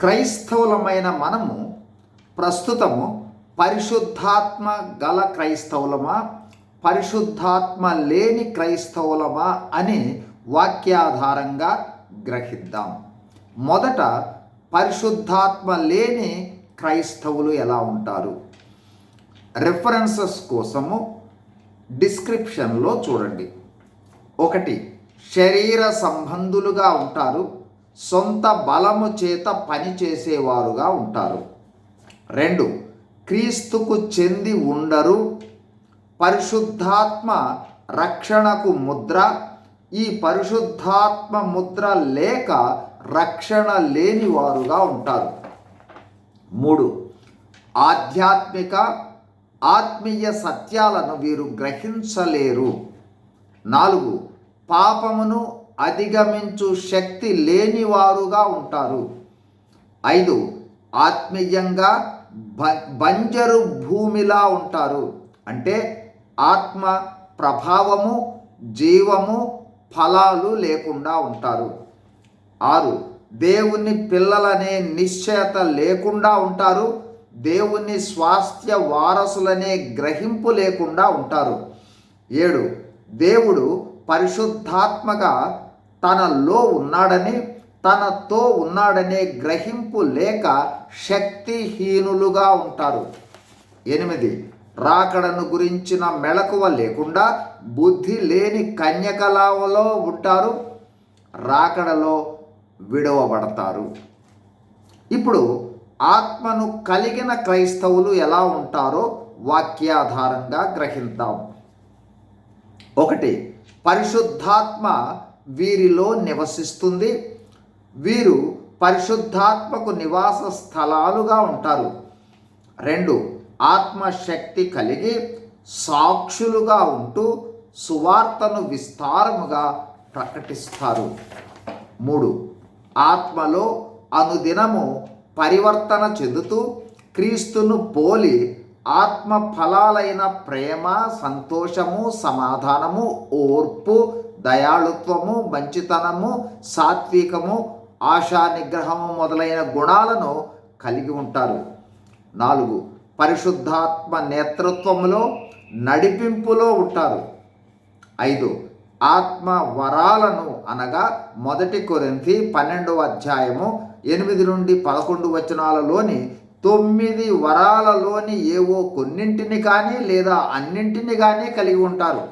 క్రైస్తవులమైన మనము ప్రస్తుతము పరిశుద్ధాత్మ గల క్రైస్తవులమా? పరిశుద్ధాత్మ లేని క్రైస్తవులమా? అని వాక్యాధారంగా గ్రహిద్దాం. మొదట పరిశుద్ధాత్మ లేని క్రైస్తవులు ఎలా ఉంటారు? రెఫరెన్సెస్ కోసము డిస్క్రిప్షన్లో చూడండి. ఒకటి శరీర సంబంధులుగా ఉంటారు. సొంత బలము చేత పనిచేసేవారుగా ఉంటారు. రెండు క్రీస్తుకు చెంది ఉండరు. పరిశుద్ధాత్మ రక్షణకు ముద్ర. ఈ పరిశుద్ధాత్మ ముద్ర లేక రక్షణ లేని వారుగా ఉంటారు. మూడు ఆధ్యాత్మిక ఆత్మీయ సత్యాలను వీరు గ్రహించలేరు. నాలుగు పాపమును అధిగమించు శక్తి లేనివారుగా ఉంటారు. ఐదు ఆత్మీయంగా బ- బంజరు భూమిలా ఉంటారు. అంటే ఆత్మ ప్రభావము జీవము ఫలాలు లేకుండా ఉంటారు. ఆరు దేవుని పిల్లలనే నిశ్చయత లేకుండా ఉంటారు. దేవుని స్వాస్థ్య వారసులనే గ్రహింపు లేకుండా ఉంటారు. ఏడు దేవుడు పరిశుద్ధాత్మగా తనలో ఉన్నాడని తనతో ఉన్నాడనే గ్రహింపు లేక శక్తిహీనులుగా ఉంటారు. ఎనిమిది రాకడను గురించిన మెలకువ లేకుండా బుద్ధి లేని కన్యకలావలో ఉంటారు. రాకడలో విడవబడతారు. ఇప్పుడు ఆత్మను కలిగిన క్రైస్తవులు ఎలా ఉంటారో వాక్యాధారంగా గ్రహిద్దాం. ఒకటి పరిశుద్ధాత్మ వీరిలో నివసిస్తుంది. వీరు పరిశుద్ధాత్మకు నివాస స్థలాలుగా ఉంటారు. రెండు ఆత్మశక్తి కలిగి సాక్షులుగా ఉంటూ సువార్తను విస్తారముగా ప్రకటిస్తారు. మూడు ఆత్మలో అనుదినము పరివర్తన చెందుతూ క్రీస్తును పోలి ఆత్మ ఫలాలైన ప్రేమ సంతోషము సమాధానము ఓర్పు దయాళుత్వము మంచితనము సాత్వికము ఆశా నిగ్రహము మొదలైన గుణాలను కలిగి ఉంటారు. నాలుగు పరిశుద్ధాత్మ నేతృత్వంలో నడిపింపులో ఉంటారు. ఐదు ఆత్మ వరాలను అనగా మొదటి కొరింతి పన్నెండవ అధ్యాయము ఎనిమిది నుండి పదకొండు వచనాలలోని తొమ్మిది వరాలలోని ఏవో కొన్నింటిని కానీ లేదా అన్నింటిని కానీ కలిగి ఉంటారు.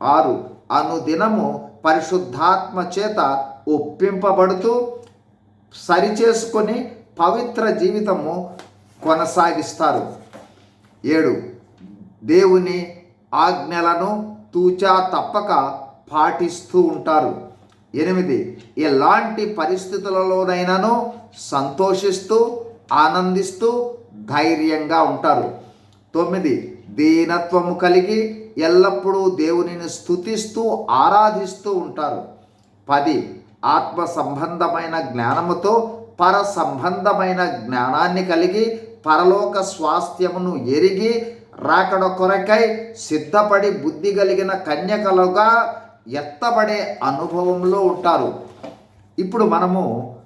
ఆరు అనుదినము పరిశుద్ధాత్మ చేత ఒప్పింపబడుతూ సరిచేసుకొని పవిత్ర జీవితము కొనసాగిస్తారు. ఏడు దేవుని ఆజ్ఞలను తూచా తప్పక పాటిస్తూ ఉంటారు. ఎనిమిది ఎలాంటి పరిస్థితులలోనైనాను సంతోషిస్తూ ఆనందిస్తూ ధైర్యంగా ఉంటారు. తొమ్మిది దీనత్వము కలిగి ఎల్లప్పుడూ దేవునిని స్తుతిస్తూ ఆరాధిస్తూ ఉంటారు. పది ఆత్మ సంబంధమైన జ్ఞానముతో పర సంబంధమైన జ్ఞానాన్ని కలిగి పరలోక స్వాస్థ్యమును ఎరిగి రాకడ కొరకై సిద్ధపడి బుద్ధి కలిగిన కన్యకలుగా ఎత్తబడే అనుభవంలో ఉంటారు. ఇప్పుడు మనము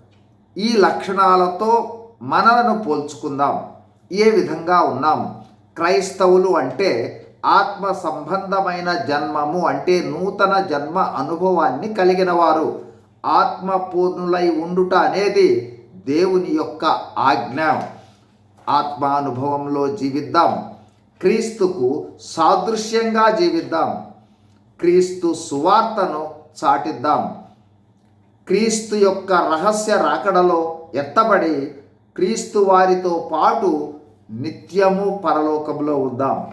ఈ లక్షణాలతో మనలను పోల్చుకుందాం. ఏ విధంగా ఉన్నాం? క్రైస్తవులు అంటే ఆత్మ సంబంధమైన జన్మము అంటే నూతన జన్మ అనుభవాన్ని కలిగిన వారు ఆత్మపూర్ణులై ఉండుట అనేది దేవుని యొక్క ఆజ్ఞ. ఆత్మానుభవంలో జీవిద్దాం. క్రీస్తుకు సాదృశ్యంగా జీవిద్దాం. క్రీస్తు సువార్తను చాటిద్దాం. క్రీస్తు యొక్క రహస్య రాకడలో ఎత్తబడి క్రీస్తు వారితో పాటు నిత్యము పరలోకంలో ఉందాం.